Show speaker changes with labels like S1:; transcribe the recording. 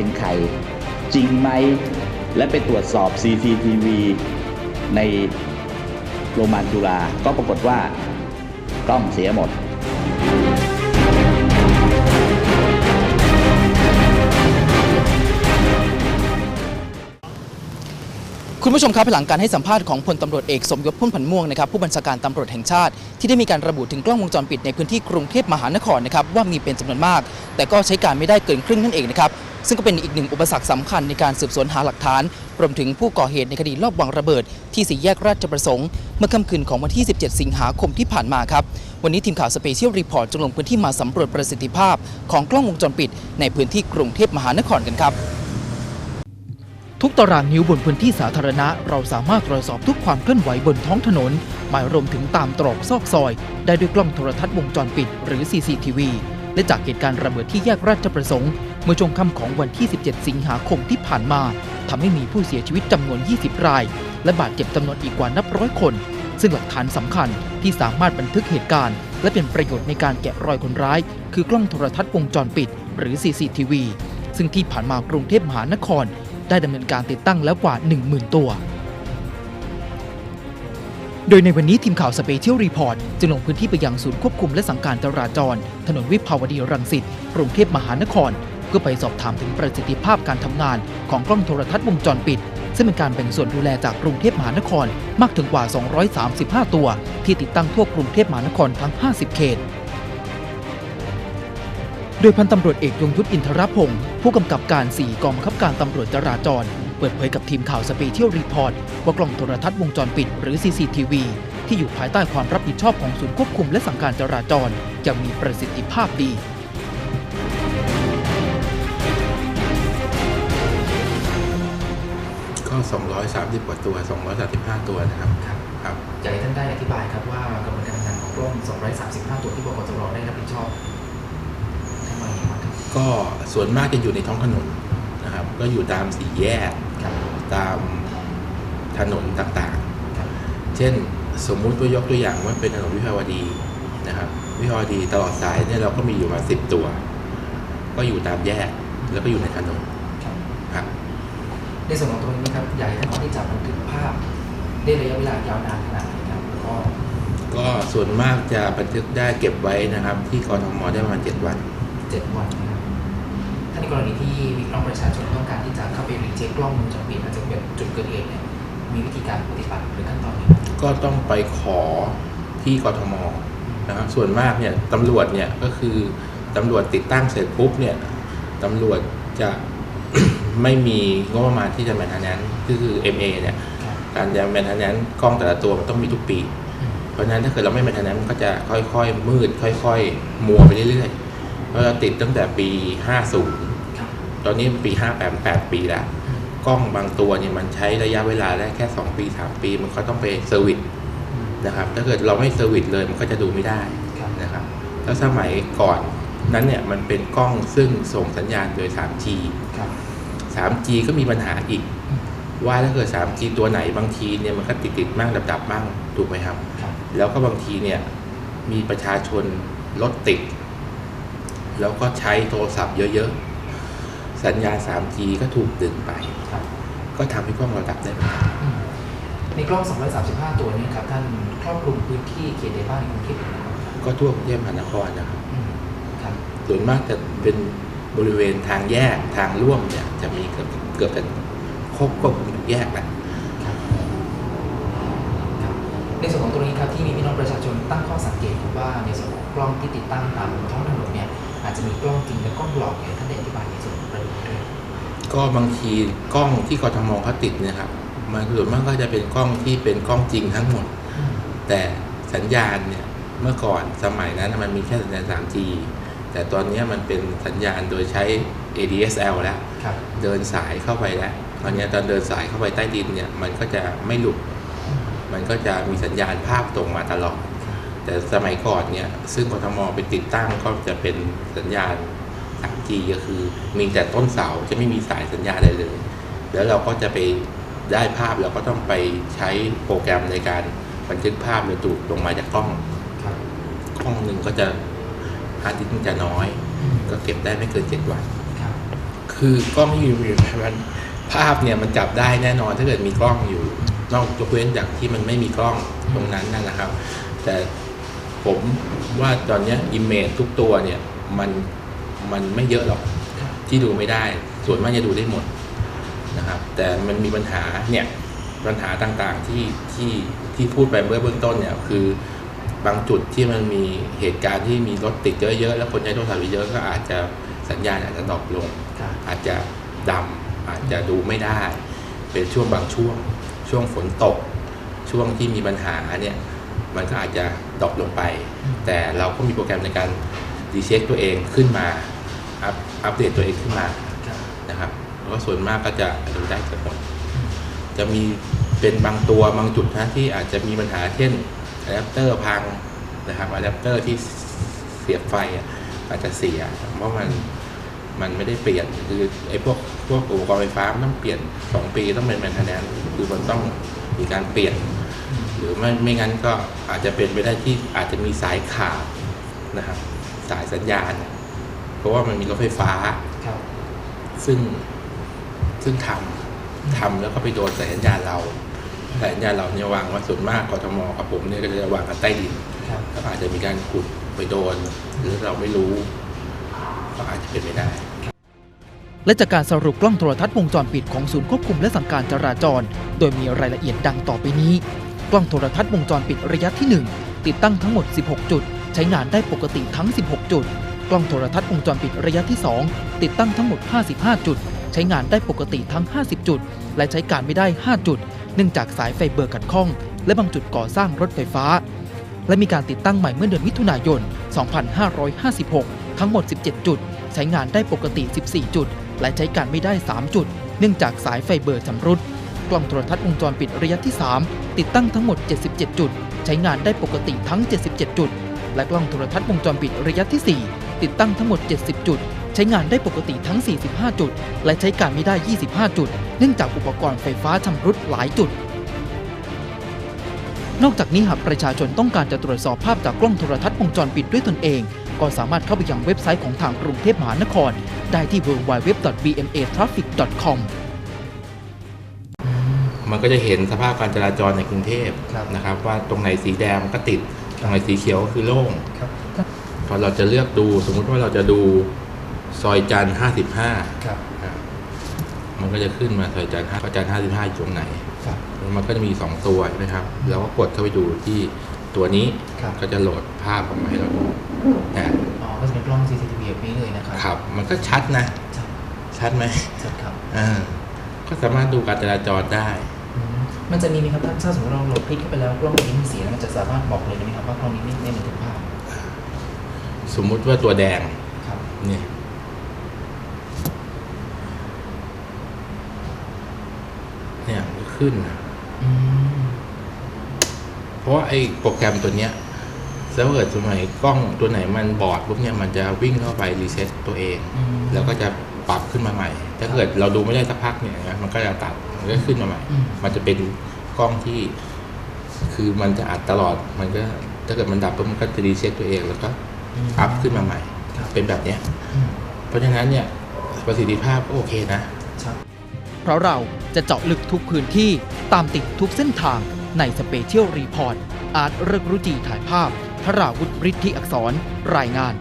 S1: เป็นใคร จริงไหม และไปตรวจสอบ CCTV ในโรงพยาบาลจุฬาก็ปรากฏว่ากล้องเสียหมด
S2: คุณผู้ชมครับหลังการให้สัมภาษณ์ของพลตำรวจเอกสมยศพุ่มพันธ์ม่วงนะครับผู้บัญชาการตำรวจแห่งชาติ ที่ได้มีการระบุถึงกล้องวงจรปิดในพื้นที่กรุงเทพมหานครนะครับว่ามีเป็นจำนวนมาก แต่ก็ใช้การไม่ได้เกินครึ่งนั่นเองนะครับ ซึ่งก็เป็นอีกหนึ่งอุปสรรคสำคัญในการสืบสวนหาหลักฐานรวมถึงผู้ก่อเหตุในคดีลอบวางระเบิด ที่สี่แยกราชประสงค์ เมื่อค่ำคืนของวันที่ 17 สิงหาคมที่ผ่านมาครับ วันนี้ทีมข่าวสเปเชียลรีพอร์ตจึงลงพื้นที่มาสำรวจประสิทธิภาพ ของกล้องวงจรปิด ในพื้นที่กรุงเทพมหานครกันครับ ทุกตารางนิ้วบนพื้นที่สาธารณะ เราสามารถตรวจสอบทุกความเคลื่อนไหวบนท้องถนน หมายรวมถึงตามตรอกซอกซอย ได้ด้วยกล้องโทรทัศน์วงจรปิด หรือ CCTV และจากเหตุการณ์ระเบิดที่แยกราชประสงค์ เมื่อช่วงค่ำของวันที่ 17 สิงหาคมที่ผ่านมาทำให้มีผู้เสียชีวิตจำนวน 20 ราย และบาดเจ็บจำนวนอีกกว่านับร้อยคน ซึ่งหลักฐานสำคัญที่สามารถบันทึกเหตุการณ์ และเป็นประโยชน์ในการแกะรอยคนร้าย คือกล้องโทรทัศน์วงจรปิด หรือ CCTV ซึ่งที่ผ่านมากรุงเทพมหานคร ได้ดำเนินการติดตั้งแล้วกว่า 10,000 ตัวโดยในวันนี้ทีมข่าวสเปเชียลรีพอร์ตจะลงพื้นที่ไปยังศูนย์ควบคุมและสังการจราจร ถนนวิภาวดีรังสิตกรุงเทพมหานคร เพื่อไปสอบถามถึงประสิทธิภาพการทำงานของกล้องโทรทัศน์วงจรปิด ซึ่งเป็นการแบ่งส่วนดูแลจากกรุงเทพมหานครมากถึงกว่า 235 ตัว ที่ติดตั้งทั่วกรุงเทพมหานครทั้ง 50 เขต โดยพันตำรวจเอกยงยุทธอินทรพงศ์ผู้กำกับการ 4 กองบังคับการตำรวจจราจร เปิดเผยกับทีมข่าวสเปเชียลรีพอร์ตว่ากล้องโทรทัศน์วงจรปิด หรือ CCTV ที่อยู่ภายใต้ความรับผิดชอบของศูนย์ควบคุมและสั่งการจราจรยังมีประสิทธิภาพดี
S3: 230 กว่าตัว 235 ตัวนะครับ
S2: ครับ
S3: ครับ
S2: อยากให้ท่านได้อธิบายครับว่ากระบวนการทำงานของกล้อง 235 ตัวที่บกจรได้รับผิดชอบทำไมครับ
S3: ก็ส่วนมากจะอยู่ในท้องถนนนะครับ ก็อยู่ตามสี่แยก
S2: ครับ
S3: ตามถนนต่าง
S2: ครับ
S3: ๆเช่นสมมุติว่ายกตัวอย่างว่าเป็นถนนวิภาวดีนะครับ วิภาวดีตลอดสายเนี่ยเราก็มีอยู่มาสิบตัว ก็อยู่ตามแยกแล้วก็อยู่ในถนน
S2: ครับ
S3: ครับ
S2: ในส่วนของตรงนี้นะครับอยากให้ท่านได้จับบันทึกภาพได้ระยะเวลายาวนานขนาดไหนครับแล้วก็
S3: ก็ส่วนมากจะบันทึกได้เก็บไว้นะครับ ที่กรทมได้ประมาณ7วัน
S2: เจ็ดวันนะครับถ้าในกรณีที่มีน้องประชาชนต้องการที่จะเข้าไปรีเช็คกล้องวงจรปิดอาจจะเป็นจุดเกิดเหตุเนี่ยมีวิธีการปฏิบัติหรือขั้นตอนไหนบ้าง
S3: ก็ต้องไปขอที่กทมนะครับส่วนมากเนี่ยตำรวจเนี่ยก็คือตำรวจติดตั้งเสร็จปุ๊บเนี่ยตำรวจจะ ไม่มีงบประมาณที่จะแมนเทนแนนก็คือ MA เนี่ย
S2: ครับ
S3: การจะแมนเทนแนนกล้องแต่ละตัวมันต้องมีทุกปี
S2: อืม
S3: เพราะฉะนั้นถ้าเกิดเราไม่แมนเทนแนนมันก็จะค่อยๆ มืด ค่อยๆ มัวไปเรื่อยๆเพราะเราติดตั้งแต่ปี 50
S2: ครับ
S3: ตอนนี้ปี 58 8 ปีแล้ว
S2: อืม
S3: กล้องบางตัวเนี่ยมันใช้ระยะเวลาได้แค่ 2 ปี 3 ปี มันก็ต้องไปเซอร์วิส
S2: อืม
S3: นะครับถ้าเกิดเราไม่เซอร์วิสเลยมันก็จะดูไม่ได้
S2: ครับ
S3: นะครับแล้วสมัยก่อนนั้นเนี่ยมันเป็นกล้องซึ่งส่งสัญญาณโดย 3G
S2: ครับ
S3: 3G ก็มีปัญหาอีก
S2: อืม
S3: ว่าถ้าเกิด 3G ตัวไหนบางทีเนี่ยมันก็ติดติดๆมั่งดับดับๆมั่งถูกไหมครับ
S2: ครับ
S3: แล้วก็บางทีเนี่ยมีประชาชนรถติด แล้วก็ใช้โทรศัพท์เยอะๆ สัญญาณ 3G ก็ถูกดึงไป
S2: ครับ
S3: ก็ทำให้กล้องเราดับได้เหมือนกัน
S2: อืมในกล้อง 235 ตัวเนี้ครับท่านครอบคลุมพื้นที่เขตใดบ้างในกรุงเทพมหานครครับ
S3: ก็ทั่วกรุงเทพมหานครนะครับ
S2: อืมครับ
S3: ส่วนมากจะเป็น บริเวณทางแยกทางร่วมเนี่ยจะมีเกือบเกือบจะครบควบคุมทุกแยกแหละ
S2: ครับครับในส่วนของตรงนี้ครับที่มีพี่น้องประชาชนตั้งข้อสังเกตครับว่าในส่วนของกล้องที่ติดตั้งตามท้องถนนเนี่ยอาจจะมีกล้องจริงและกล้องหลอกเนี่ยท่านได้อธิบายในส่วนของประเด็นนี้ด้วย
S3: ก็บางทีกล้องที่กทมเขาติดเนะครับมันส่วนมากก็จะเป็นกล้องที่เป็นกล้องจริงทั้งหมด
S2: อืม
S3: แต่สัญญาณเนี่ยเมื่อก่อนสมัยนั้นมันมีแค่สัญญาณ 3G แต่ตอนนี้มันเป็นสัญญาณโดยใช้ ADSL แล้ว
S2: ครับ
S3: เดินสายเข้าไปแล้วตอนนี้ตอนเดินสายเข้าไปใต้ดินเนี่ยมันก็จะไม่หลุด
S2: อืม
S3: มันก็จะมีสัญญาณภาพตรงมาตลอด แต่สมัยก่อนเนี่ยซึ่งกทมไปติดตั้งก็จะเป็นสัญญาณ 3G ก็คือมีแต่ต้นเสาจะไม่มีสายสัญญาณอะไรเลย แล้วเราก็จะไปได้ภาพเราก็ต้องไปใช้โปรแกรมในการบันทึกภาพโดยดูดลงมาจากกล้อง
S2: ครับ
S3: กล้องหนึ่งก็จะ ฮาร์ดดิสก์มันจะน้อย
S2: อืม
S3: ก็เก็บได้ไม่เกินเจ็ดวัน
S2: ครับ
S3: คือกล้องไม่มีมันภาพเนี่ยมันจับได้แน่นอนถ้าเกิดมีกล้องอยู่ นอกยกเว้นจากที่มันไม่มีกล้องตรงนั้นนั่นนะครับ แต่ผมว่าตอนเนี้อิมเมจทุกตัวเนี่ยมันมันไม่เยอะหรอกที่ดูไม่ได้ ส่วนมากจะดูได้หมดนะครับ แต่มันมีปัญหาเนี่ยปัญหาต่างๆที่ที่ที่พูดไปเมื่อเบื้องต้นเนี่ยคือ บางจุดที่มันมีเหตุการณ์ที่มีรถติดเยอะๆแล้วคนใช้โทรศัพท์เยอะๆก็อาจจะสัญญาณอาจจะดรอปลง อาจจะดำอาจจะดูไม่ได้ เป็นช่วงบางช่วง ช่วงฝนตก ช่วงที่มีปัญหาเนี่ยมันก็อาจจะดรอปลงไป แต่เราก็มีโปรแกรมในการดีเช็คตัวเองขึ้นมาอัพอัปเดตตัวเองขึ้นมานะครับแล้วก็ส่วนมากก็จะดูได้เกือบหมดจะมีเป็นบางตัวบางจุดนะที่อาจจะมีปัญหาเช่น อะแดปเตอร์พังนะครับอะแดปเตอร์ที่เสียบไฟอะอาจจะเสียเพราะมันมันไม่ได้เปลี่ยนคือไอ้พวกพวกอุปกรณ์ไฟฟ้ามันต้องเปลี่ยนสองปีต้องเป็นแมนเทนแนนคือมันต้องมีการเปลี่ยน หรือไม่ไม่งั้นก็อาจจะเป็นไปได้ที่อาจจะมีสายขาดนะครับ สายสัญญาณ เพราะว่ามันมีรถไฟฟ้าซึ่งซึ่งทำทำแล้วก็ไปโดนสายสัญญาณเรา สายสัญญาณเราเนี่ยวางว่าส่วนมากกทมกับผมเนี่ยก็จะวางกันใต้ดินแล้วอาจจะมีการขุดไปโดน หรือเราไม่รู้ก็อาจจะเป็นไปได้
S2: และจากการสรุปกล้องโทรทัศน์วงจรปิดของศูนย์ควบคุมและสั่งการจราจร โดยมีรายละเอียดดังต่อไปนี้ กล้องโทรทัศน์วงจรปิดระยะที่ 1 ติดตั้งทั้งหมด 16 จุด ใช้งานได้ปกติทั้ง 16 จุด กล้องโทรทัศน์วงจรปิดระยะที่ 2 ติดตั้งทั้งหมด 55 จุด ใช้งานได้ปกติทั้ง 50 จุด และใช้การไม่ได้ 5 จุดเนื่องจากสายไฟเบอร์ขัดข้อง และบางจุดก่อสร้างรถไฟฟ้า และมีการติดตั้งใหม่เมื่อเดือนมิถุนายน 2556 ทั้งหมด 17 จุด ใช้งานได้ปกติ 14 จุด และใช้การไม่ได้ 3 จุด เนื่องจากสายไฟเบอร์ชำรุดกล้องโทรทัศน์วงจรปิดระยะที่ 3 ติดตั้งทั้งหมด 77 จุด ใช้งานได้ปกติทั้ง 77 จุด และกล้องโทรทัศน์วงจรปิดระยะที่ 4 ติดตั้งทั้งหมด 70 จุด ช้งานได้ปกติทั้ง 45 จุด และใช้การไม่ได้ 25 จุด เนื่องจากอุปกรณ์ไฟฟ้าชำรุดหลายจุด นอกจากนี้หากประชาชนต้องการจะตรวจสอบภาพจากกล้องโทรทัศน์วงจรปิดด้วยตนเอง ก็สามารถเข้าไปยังเว็บไซต์ของทางกรุงเทพมหานคร ได้ที่ www.bmatraffic.com
S3: มันก็จะเห็นสภาพการจราจรในกรุงเทพ
S2: ครับ
S3: นะครับ ว่าตรงไหนสีแดงมันก็ติด ตรงไหนสีเขียวก็คือโล่ง
S2: ครับ
S3: พอเราจะเลือกดูสมมุติว่าเราจะดู ซอยจันทร์ห้าสิบห้า
S2: ครับ
S3: มันก็จะขึ้นมาซอยจันทร์ห้าซอยจันทร์ห้าสิบห้าอยู่ตรงไหน
S2: ครับ
S3: มันก็จะมีสองตัวใช่ไหมครับเราก็กดเข้าไปดูที่ตัวนี้
S2: ครับ
S3: ก็จะโหลดภาพออกมาให้เราดูนะ
S2: อ๋อก็จะเป็นกล้อง CCTV แบบนี้เลยนะครับ
S3: ครับ มันก็ชัดนะ
S2: ชัด
S3: ชัดไหม
S2: ชัดครับ
S3: อ่าก็สามารถดูการจราจรได้
S2: มันจะมีไหมครับถ้าถ้าสมมติเราโหลดคลิกเข้าไปแล้วกล้องนี้มีเสียงแล้วมันจะสามารถบอกเลยได้ไหมครับว่ากล้องนี้ไม่ไม่บันทึกภาพ
S3: สมมุติว่าตัวแดง
S2: ครับ
S3: เนี่ยเนี่ยมันก็ ขึ้นนะ
S2: อืม
S3: เพราะว่าไอ้โปรแกรมตัวเนี้ยถ้าเกิดสมัยกล้องตัวไหนมันบอดปุ๊บเนี่ยมันจะวิ่งเข้าไปรีเซ็ตตัวเอง
S2: อืม
S3: แล้วก็จะปรับขึ้นมาใหม่ ถ้าเกิดเราดูไม่ได้สักพักเนี่ยนะมันก็จะตัดมันก็ขึ้นมาใหม่
S2: อืม
S3: มันจะเป็นกล้องที่ คือมันจะอัดตลอดมันก็ ถ้าเกิดมันดับปุ๊บมันก็จะรีเซ็ตตัวเองแล้วก็อัพขึ้นมาใหม่
S2: ครับ
S3: เป็นแบบเนี้ย
S2: อืม
S3: เพราะฉะนั้นเนี่ยประสิทธิภาพก็โอเคนะ
S2: เพ ราะเราจะเจาะลึกทุกพื้นที่ตามติดทุกเส้นทางในสเปเชียลรีพอร์ตอาร์ตเริกรุจีถ่ายภาพพราวุฒิฤทธิอักษรรายงาน